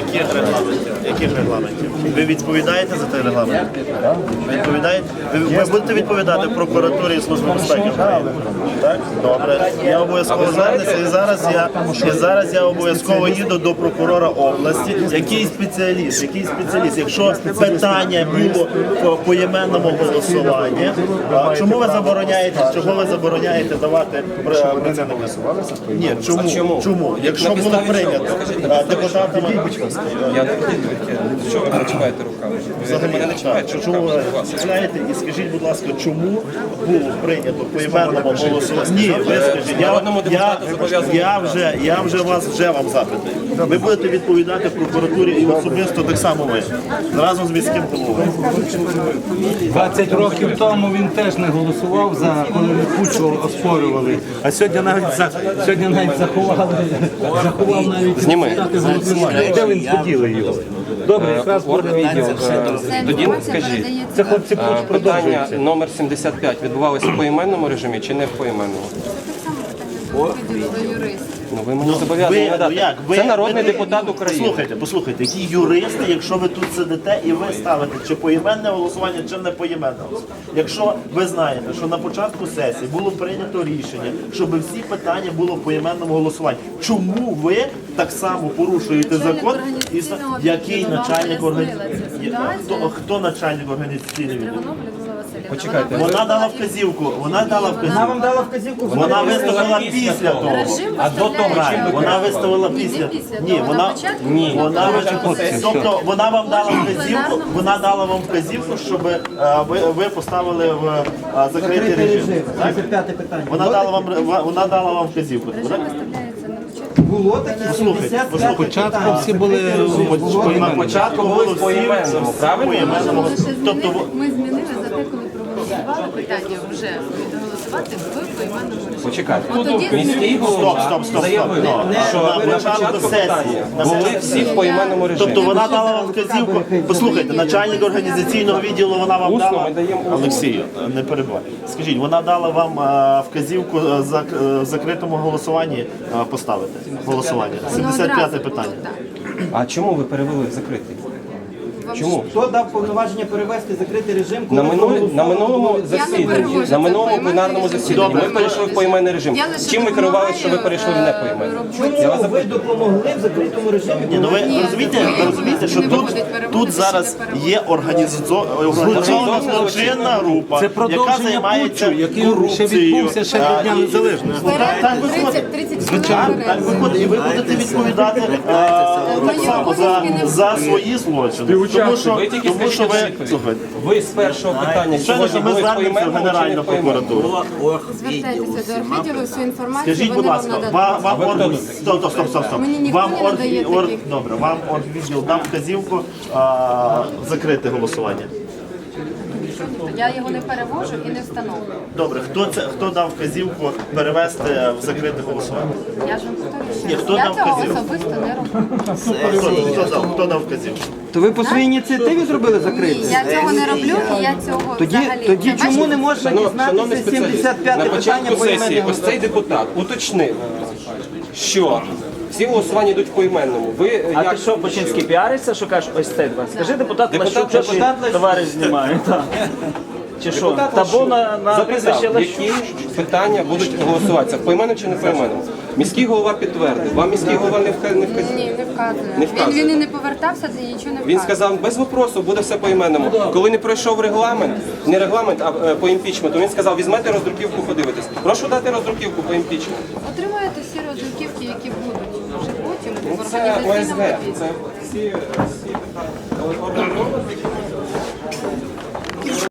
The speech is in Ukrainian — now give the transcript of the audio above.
Яких регламентів? Яких регламентів? Ви відповідаєте за той регламент? Відповідаєте? Ви, ви будете відповідати прокуратурі і службі безпеки України? Так? Добре. Я обов'язково звернуся і зараз я і зараз я обов'язково їду до прокурора області. Який спеціаліст? Який спеціаліст? Якщо питання було по поіменному голосуванні, а чому ви забороняєте? Чого ви забороняєте давати працівникам? Ні, чому? чому? Чому? Якщо було прийнято а, депутатами Я не. Що ви почуваєте руками? Взагалі мене не чіпаєте Чому руками. ви знаєте і скажіть, будь ласка, чому було прийнято поіменному голосування? Ні, ви скажіть, я, Народному я, депутату зобов'язаний я вже я вже вас вже вам запитую. Ви будете відповідати прокуратурі і особисто так само ви разом з міським головою. 20 років тому він теж не голосував за коли кучу оспорювали. А сьогодні навіть за сьогодні навіть заховали заховав навіть Зніми. результати голосування. Де він поділи його? Добре, якраз буде відео. Тоді скажіть, Це хлопці е, питання продовжуються. номер 75 відбувалося в поіменному режимі чи не в поіменному? Ну ви мені зобов'язані Ви, ну як? Ви, Це народний ви- депутат України. Послухайте, послухайте, які юристи, якщо ви тут сидите і ви ставите чи поіменне голосування, чи не поіменне голосування. Якщо ви знаєте, що на початку сесії було прийнято рішення, щоб всі питання було в поіменному голосуванні. Чому ви так само порушуєте Начальник закон? І організаційного який відділу вам начальник пояснила організації? цю Хто, ситуацію. хто начальник організаційного відділу? Почекайте. Вона дала вказівку. Вона дала вказівку. дала вказівку. Вона виставила після того. А до того чим ви Вона виставила після. Ні, вона ні, вона. Тобто вона вам дала вказівку, вона дала вам вказівку, щоб е, ви, ви поставили в е, закритий режим. Так? Це п'яте питання. Вона дала вам вона дала вам вказівку. Режим виставляється на початку. Було таке Послухайте, 75 послухайте. питання. всі були На початку було в поіменному, правильно? Тобто ми змінили за питання вже голосувати в поіменному режимі. Почекайте. От тоді Міський голова стоп, стоп, заявив, стоп. що На на початку початку сесії. питання На були початку всі в поіменному режимі. Тобто вона дала вам вказівку. Послухайте, начальник організаційного відділу вона вам Усно дала. ми даємо усно. Олексію, не перебувай. Скажіть, вона дала вам е, вказівку е, е, в закритому голосуванні е, поставити голосування. воно 75 одразу питання. було так. А чому ви перевели в закритий? Вам Чому? Хто дав повноваження перевести закритий режим? На, коли на минулому засіданні, перевожу на це минулому поіменний пленарному режим. засіданні ми Добре. перейшли в поіменний режим. Я лише Чим ви керували, що ви перейшли в непоіменний? е, Я вас Чому ви запитую. допомогли в закритому режимі? Ні, ну ви Ні, розумієте, ви розумієте, що не тут, виходить переводити, тут зараз що не є організацо- організована злочинна група, Це яка продовження займається путчу, який ще корупцією. відбувся ще до Дня Незалежності. Так, так виходить. 30 Звичайно, хвилин так виходить. І ви будете відповідати е, так само за, за свої злочини. Тому що, Ви тільки тому що скажіть ви відповідь. слухайте. Ви з першого питання Що сьогодні ми були звернемося в поіменному чи не? Звертайтеся до архіділу, всю інформацію Скажіть, будь вони вам ласка, нададуть. вам, вам хто орг... тут? стоп, стоп, стоп, стоп, стоп. Мені ніхто Вам не орг... надає орг... таких. Добре, вам оргвідділ дав вказівку а, закрити голосування. Я його не перевожу і не встановлюю. Добре, хто це хто дав вказівку перевести в закрите голосування? Я ж вам повторюю, Ні, хто я дав цього вказівку? особисто не роблю. Хто, хто дав? Хто дав вказівку? То ви по своїй ініціативі зробили Ні, я цього не роблю і я цього Тоді, взагалі. тоді Це чому бачите, не можна Шановний дізнатися спеціаліст, 75 на питання початку по сесії іменному? ось цей депутат уточнив, що всі голосування йдуть по іменному. Ви А як ти що, Починський піариться, що кажеш, ось цей два? Скажи депутат Депутат Лащук, що Лащук. товариш знімає. так. Чи що? депутат Та був на, на запитав, прізвище Лащук. які питання будуть голосуватися по імену чи не по імену. Міський голова підтвердив. Вам міський голова не вка- не вказав. Ні, не вказує. Не Він, вказує. він і не повертався, і нічого не вказує. Він сказав, без вопросу, буде все по іменному. Коли не пройшов регламент, не регламент, а е, по імпічменту, він сказав, візьмете роздруківку, подивитесь. Прошу дати роздруківку по імпічменту всі роздруківки, які будуть в Це ОСВ, це всі, всі органи